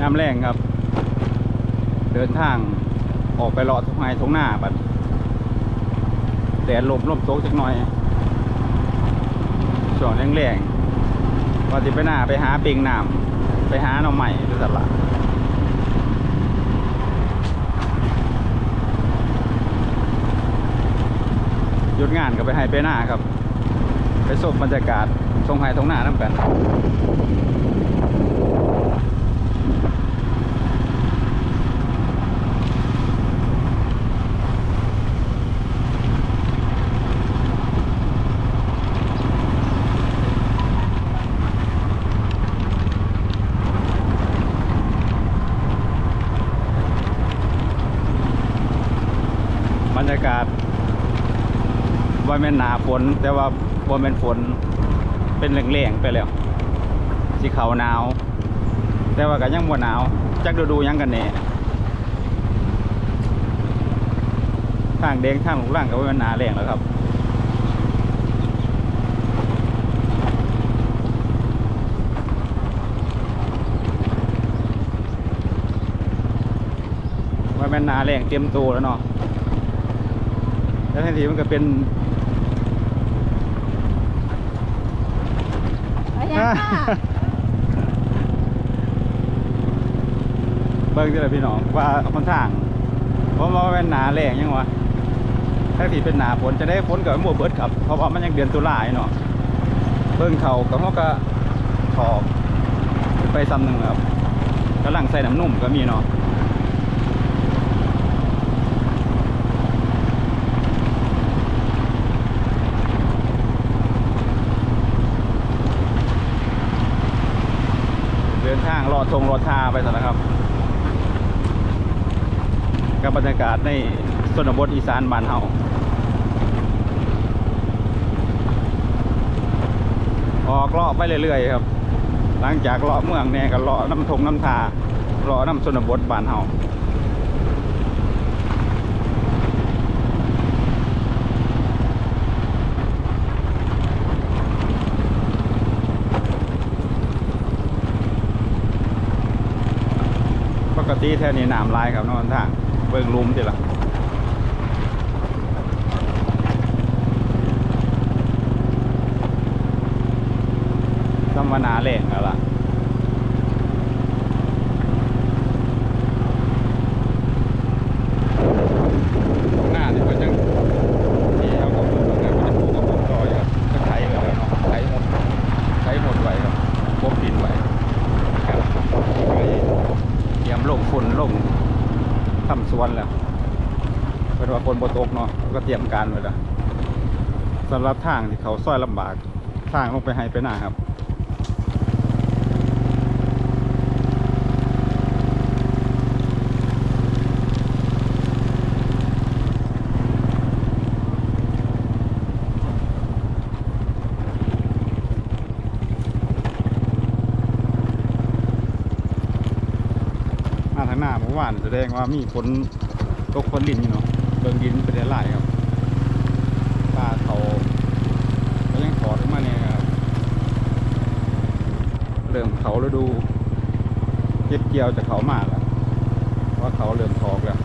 ยามแรงครับ เดินทางออกไปเลาะทุ่งไห้ทุ่งหน้าบัดแดดลมลมโตกจักหน่อยช่วงแรงๆว่าสิไปหน้าไปหาปิงน้ำไปหาหน่อใหม่หรือตลาดหยุดงานก็ไปให้ไปหน้าครับ ไปชมบรรยากาศทงไห้ทงหน้าน้ำกัน บรรยากาศว่าแม่นหนาฝน แต่ว่าบ่แม่นฝนเป็นแรงๆไปแล้วสีขาวหนาว แต่ว่าก็ยังบ่หนาว จักดูดูยังกันแน่ทางแดงทางลูกล่างก็ว่าแม่นหนาแรงแล้วครับว่าแม่นหนาแรงเตรียมตัวแล้วเนาะ แล้วทันทีมันก็เป็นเอายังค่ะเบิ่งที่ละพี่น้องว่าคนทางเพราะว่าเป็นหนาแรงยังวะถ้าทีเป็นหนาฝนจะได้ฝนกับหมวเบิดครับเพราะว่ามันยังเดือนตุลาอยู่เนาะเบิ่งเขากับเขาก็ถอกไปซ้ำหนึ่งครับกำลังใส่น้ำนุ่มก็มีเนาะ ดินทางรอทงรอทาไปสนะครับกับบรรยากาศในสนบทอีสานบ้านเฮาออกเลาะไปเรื่อยๆครับ หลังจากเลาะเมืองแน่ก็เลาะน้ำทงน้ำทาเลาะน้ำสนบทบ้านเฮา กติแถวนี้น้ำลายครับนอนทางเบิ่งลุมติละสัมมนาแรงแล้วล่ะ หน้าที่มันยังที่เอาของผมเนี่ยมันจะปลูกกับผมต่ออยู่ครับก็ไถไว้แล้วเนาะไถหมดไถหมดไว้ครับพบดินไว้ครับไว้เตรียม ลงทำสวนแล้วเป็นว่าคนบตกเนาะก็เตรียมการไว้แล้วสำหรับทางที่เขาซอยลำบากทางลงไปให้ไปหน้าครับ มาทางหน้าเมื่อวานแสดงว่ามีฝนตกฝนดินอยู่เนาะเบิ่งดินเป็นหลายครับป่าเขาก็ยังถอดออกมาเนี่ยครับเริ่มเขาฤดูเก็บเกี่ยวจากเขามาแล้วว่าเขาเริ่มถอกแล้ว